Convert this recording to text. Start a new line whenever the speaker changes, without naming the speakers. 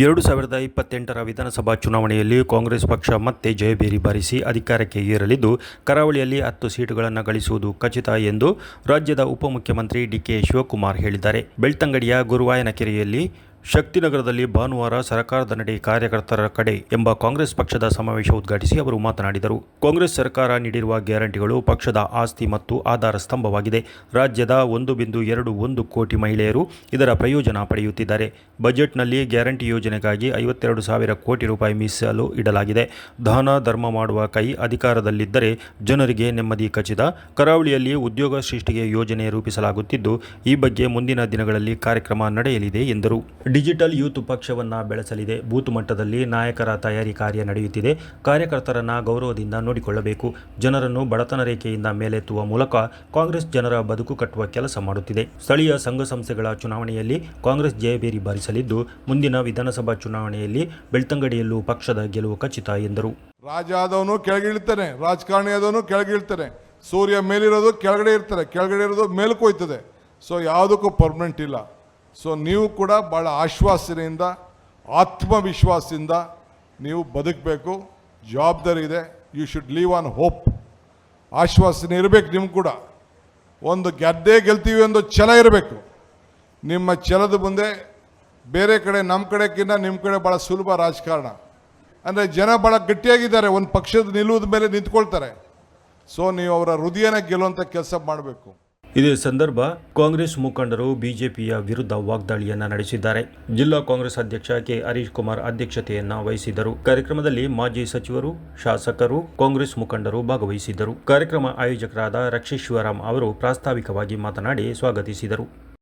ಎರಡು ಸಾವಿರದ ಇಪ್ಪತ್ತೆಂಟರ ವಿಧಾನಸಭಾ ಚುನಾವಣೆಯಲ್ಲಿ ಕಾಂಗ್ರೆಸ್ ಪಕ್ಷ ಮತ್ತೆ ಜಯಬೇರಿ ಬಾರಿಸಿ ಅಧಿಕಾರಕ್ಕೆ ಏರಲಿದ್ದು, ಕರಾವಳಿಯಲ್ಲಿ ಹತ್ತು ಸೀಟುಗಳನ್ನು ಗಳಿಸುವುದು ಖಚಿತ ಎಂದು ರಾಜ್ಯದ ಉಪಮುಖ್ಯಮಂತ್ರಿ ಡಿಕೆ ಶಿವಕುಮಾರ್ ಹೇಳಿದ್ದಾರೆ. ಬೆಳ್ತಂಗಡಿಯ ಗುರುವಾಯನಕೆರೆಯಲ್ಲಿ ಶಕ್ತಿನಗರದಲ್ಲಿ ಭಾನುವಾರ ಸರ್ಕಾರದ ನಡೆ ಕಾರ್ಯಕರ್ತರ ಕಡೆ ಎಂಬ ಕಾಂಗ್ರೆಸ್ ಪಕ್ಷದ ಸಮಾವೇಶ ಉದ್ಘಾಟಿಸಿ ಅವರು ಮಾತನಾಡಿದರು. ಕಾಂಗ್ರೆಸ್ ಸರ್ಕಾರ ನೀಡಿರುವ ಗ್ಯಾರಂಟಿಗಳು ಪಕ್ಷದ ಆಸ್ತಿ ಮತ್ತು ಆಧಾರ ಸ್ತಂಭವಾಗಿದೆ. ರಾಜ್ಯದ ಒಂದು ಬಿಂದು ಎರಡು ಒಂದು ಕೋಟಿ ಮಹಿಳೆಯರು ಇದರ ಪ್ರಯೋಜನ ಪಡೆಯುತ್ತಿದ್ದಾರೆ. ಬಜೆಟ್ನಲ್ಲಿ ಗ್ಯಾರಂಟಿ ಯೋಜನೆಗಾಗಿ ಐವತ್ತೆರಡು ಸಾವಿರ ಕೋಟಿ ರೂಪಾಯಿ ಮೀಸಲು ಇಡಲಾಗಿದೆ. ದಾನ, ಧರ್ಮ ಮಾಡುವ ಕೈ ಅಧಿಕಾರದಲ್ಲಿದ್ದರೆ ಜನರಿಗೆ ನೆಮ್ಮದಿ ಖಚಿತ ಕರಾವಳಿಯಲ್ಲಿ ಉದ್ಯೋಗ ಸೃಷ್ಟಿಗೆ ಯೋಜನೆ ರೂಪಿಸಲಾಗುತ್ತಿದ್ದು, ಈ ಬಗ್ಗೆ ಮುಂದಿನ ದಿನಗಳಲ್ಲಿ ಕಾರ್ಯಕ್ರಮ ನಡೆಯಲಿದೆ ಎಂದರು. ಡಿಜಿಟಲ್ ಯೂತ್ ಪಕ್ಷವನ್ನ ಬೆಳೆಸಲಿದೆ. ಬೂತ್ ಮಟ್ಟದಲ್ಲಿ ನಾಯಕರ ತಯಾರಿ ಕಾರ್ಯ ನಡೆಯುತ್ತಿದೆ. ಕಾರ್ಯಕರ್ತರನ್ನ ಗೌರವದಿಂದ ನೋಡಿಕೊಳ್ಳಬೇಕು. ಜನರನ್ನು ಬಡತನ ರೇಖೆಯಿಂದ ಮೇಲೆತ್ತುವ ಮೂಲಕ ಕಾಂಗ್ರೆಸ್ ಜನರ ಬದುಕು ಕಟ್ಟುವ ಕೆಲಸ ಮಾಡುತ್ತಿದೆ. ಸ್ಥಳೀಯ ಸಂಘ ಸಂಸ್ಥೆಗಳ ಚುನಾವಣೆಯಲ್ಲಿ ಕಾಂಗ್ರೆಸ್ ಜಯಬೇರಿ ಬಾರಿಸಲಿದ್ದು ಮುಂದಿನ ವಿಧಾನಸಭಾ ಚುನಾವಣೆಯಲ್ಲಿ ಬೆಳ್ತಂಗಡಿಯಲ್ಲೂ ಪಕ್ಷದ ಗೆಲುವು ಖಚಿತ ಎಂದರು.
ರಾಜಾದವನು ಕೆಳಗಿಳ್ತಾನೆ, ರಾಜಕಾರಣಿ ಆದವನು ಕೆಳಗಿಳ್ತಾನೆ. ಸೂರ್ಯ ಮೇಲಿರೋದು ಕೆಳಗಡೆ ಇರ್ತಾರೆ, ಕೆಳಗಡೆ ಇರೋದು ಮೇಲಕ್ಕೆ ಹೋಯ್ತದೆ ಸೊ ಯಾವುದಕ್ಕೂ ಪರ್ಮನೆಂಟ್ ಇಲ್ಲ. ಸೊ ನೀವು ಕೂಡ ಭಾಳ ಆಶ್ವಾಸನೆಯಿಂದ, ಆತ್ಮವಿಶ್ವಾಸದಿಂದ ನೀವು ಬದುಕಬೇಕು. ಜವಾಬ್ದಾರಿ ಇದೆ. You should live on hope ಆಶ್ವಾಸನೆ ಇರಬೇಕು ನಿಮ್ಗೆ ಕೂಡ. ಒಂದು ಗೆದ್ದೇ ಗೆಲ್ತೀವಿ ಒಂದು ಛಲ ಇರಬೇಕು. ನಿಮ್ಮ ಛಲದ ಮುಂದೆ ಬೇರೆ ಕಡೆ, ನಮ್ಮ ಕಡೆಕ್ಕಿಂತ ನಿಮ್ಮ ಕಡೆ ಭಾಳ ಸುಲಭ ರಾಜಕಾರಣ. ಅಂದರೆ ಜನ ಭಾಳ ಗಟ್ಟಿಯಾಗಿದ್ದಾರೆ. ಒಂದು ಪಕ್ಷದ ನಿಲ್ಲುವುದ ಮೇಲೆ ನಿಂತ್ಕೊಳ್ತಾರೆ. ಸೊ ನೀವು ಅವರ ಹೃದಯನ ಗೆಲ್ಲುವಂಥ ಕೆಲಸ ಮಾಡಬೇಕು.
ಇದೇ ಸಂದರ್ಭ ಕಾಂಗ್ರೆಸ್ ಮುಖಂಡರು ಬಿಜೆಪಿಯ ವಿರುದ್ಧ ವಾಗ್ದಾಳಿಯನ್ನ ನಡೆಸಿದ್ದಾರೆ. ಜಿಲ್ಲಾ ಕಾಂಗ್ರೆಸ್ ಅಧ್ಯಕ್ಷ ಕೆ. ಹರೀಶ್ ಕುಮಾರ್ ಅಧ್ಯಕ್ಷತೆಯನ್ನ ವಹಿಸಿದರು ಕಾರ್ಯಕ್ರಮದಲ್ಲಿ ಮಾಜಿ ಸಚಿವರು, ಶಾಸಕರು, ಕಾಂಗ್ರೆಸ್ ಮುಖಂಡರು ಭಾಗವಹಿಸಿದ್ದರು. ಕಾರ್ಯಕ್ರಮ ಆಯೋಜಕರಾದ ರಕ್ಷೇಶ್ವರಾಮ್ ಅವರು ಪ್ರಾಸ್ತಾವಿಕವಾಗಿ ಮಾತನಾಡಿ ಸ್ವಾಗತಿಸಿದರು.